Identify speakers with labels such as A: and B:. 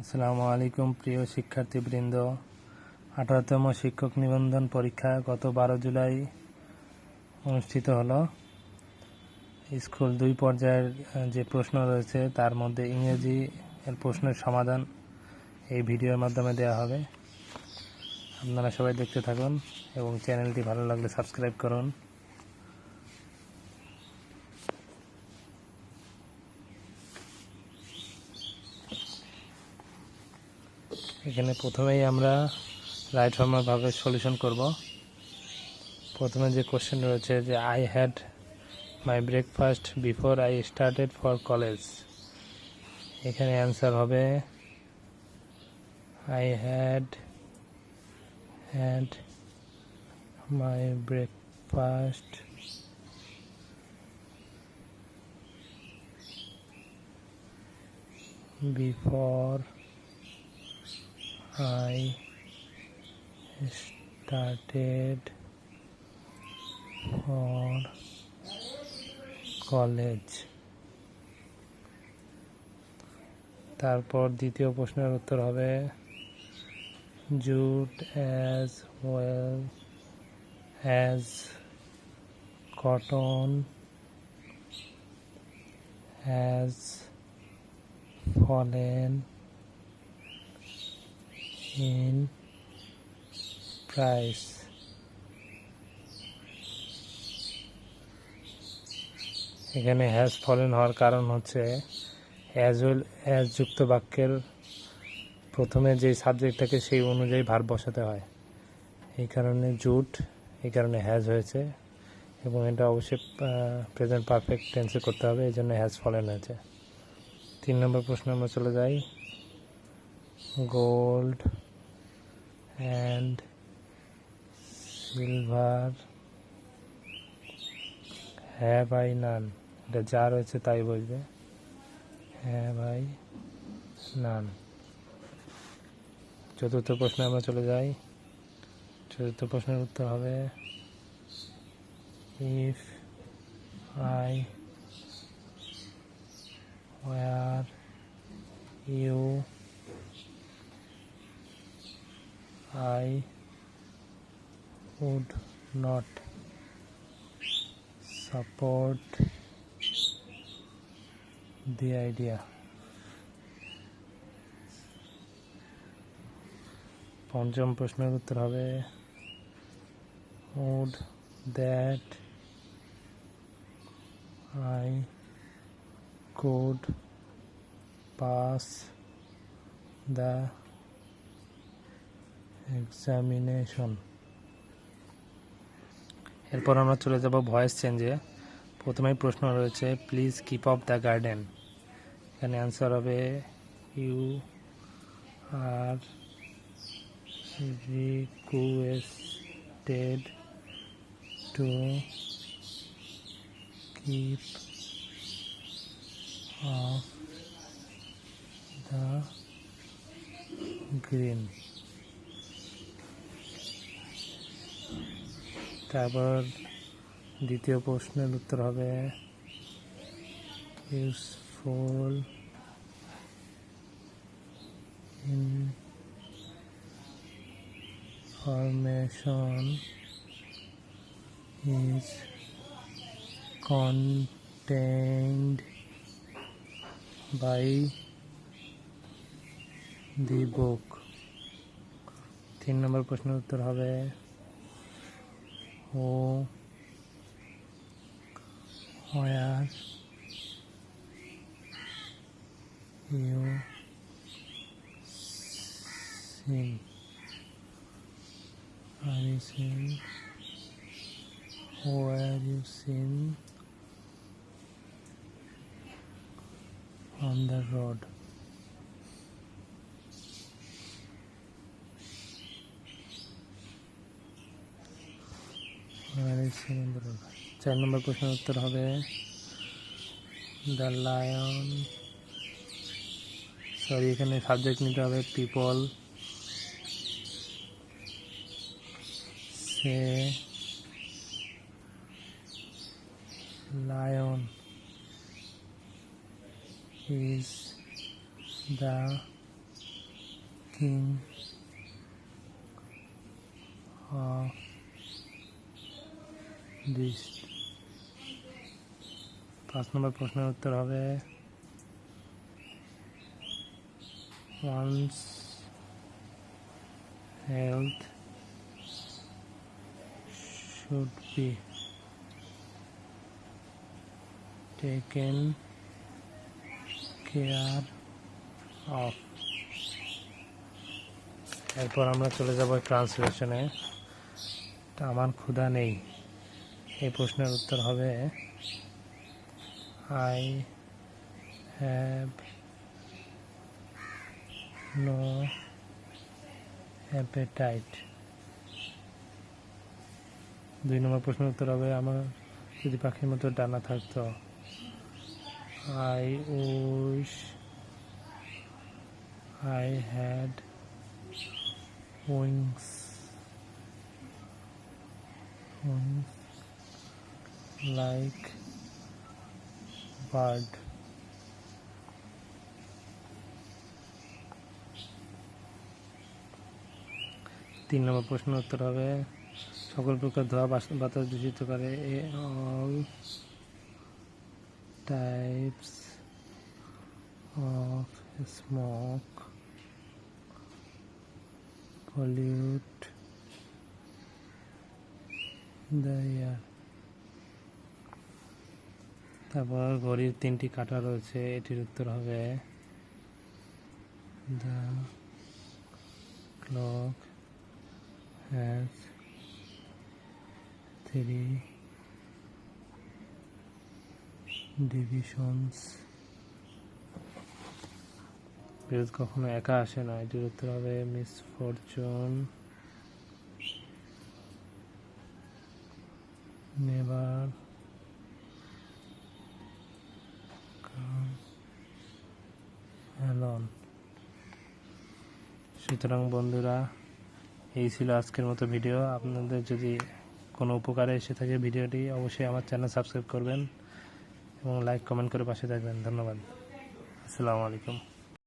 A: আসসালামু আলাইকুম, প্রিয় শিক্ষার্থীবৃন্দ। আঠারোতম শিক্ষক নিবন্ধন পরীক্ষা গত বারো জুলাই অনুষ্ঠিত হলো। স্কুল দুই পর্যায়ের যে প্রশ্ন রয়েছে, তার মধ্যে ইংরেজি এর প্রশ্নের সমাধান এই ভিডিওর মাধ্যমে দেওয়া হবে। আপনারা সবাই দেখতে থাকুন এবং চ্যানেলটি ভালো লাগলে সাবস্ক্রাইব করুন। এখানে প্রথমেই আমরা রাইট ভাবে সলিউশন করব। প্রথমে যে কোশ্চেন রয়েছে যে I had my breakfast before I started for college এখানে অ্যান্সার হবে I had had my breakfast before I started for college. তারপর দ্বিতীয় প্রশ্নের উত্তর হবে jute as well as cotton has fallen in price. এখানে হ্যাজ ফলেন হওয়ার কারণ হচ্ছে অ্যাজ ওয়েল অ্যাজ যুক্ত বাক্যের প্রথমে যে সাবজেক্ট থাকে সেই অনুযায়ী ভার বসাতে হয়। এই কারণে জুট এই কারণে হ্যাজ হয়েছে এবং এটা অবশ্যই প্রেজেন্ট পারফেক্ট টেন্সে করতে হবে এই জন্য হ্যাজ ফলেন হয়েছে। তিন নম্বর প্রশ্ন আমরা চলে যাই। gold and silver have I none. এটা যা রয়েছে তাই বলবে। Have I none চতুর্থ প্রশ্নে আমরা চলে যাই। চতুর্থ প্রশ্নের উত্তর হবে, if I were you I would not support the idea. পঞ্চম প্রশ্নের উত্তর হবে would that I could pass the examination এরপর আমরা চলে যাব ভয়েস চেঞ্জে প্রথমেই প্রশ্ন রয়েছে please keep off the garden এখানে অ্যান্সার হবে you are requested to keep off the green তারপর দ্বিতীয় প্রশ্নের উত্তর হবে useful information is contained by the book. তিন নম্বর প্রশ্নের উত্তর হবে Oh, whereas you're you sing are you sing on the road. চার নম্বর প্রশ্নের উত্তর হবে দ্য লায়ন। সরি এখানে সাবজেক্ট নিতে হবে people say lion. Is the king of this পাঁচ নম্বর প্রশ্নের উত্তর হবে one's health should be taken care of এরপর আমরা চলে যাব ট্রান্সলেশনে। আমার ক্ষুধা নেই। এই প্রশ্নের উত্তর হবে আই হ্যাভ নো অ্যাপেটাইট দুই নম্বর প্রশ্নের উত্তর হবে, আমার যদি পাখির মতো ডানা থাকতো I wish I had wings wings like bird. তিন নম্বর প্রশ্নের উত্তর হবে, সকল প্রকার ধোয়া বাতাস দূষিত করে a all types of smoke pollute the air তারপর ঘড়ির তিনটি কাঁটা রয়েছে, এটির উত্তর হবে ক্লক three divisions. বিরোধ কখনো একা আসে না, এটির উত্তর হবে মিস ফরচুন নেভার অ্যালন সুতরাং বন্ধুরা, এই ছিল আজকের মতো ভিডিও আপনাদের যদি কোনো উপকারে এসে থাকে ভিডিওটি অবশ্যই আমার চ্যানেল সাবস্ক্রাইব করবেন এবং লাইক কমেন্ট করে পাশে থাকবেন। ধন্যবাদ। আসসালামু আলাইকুম।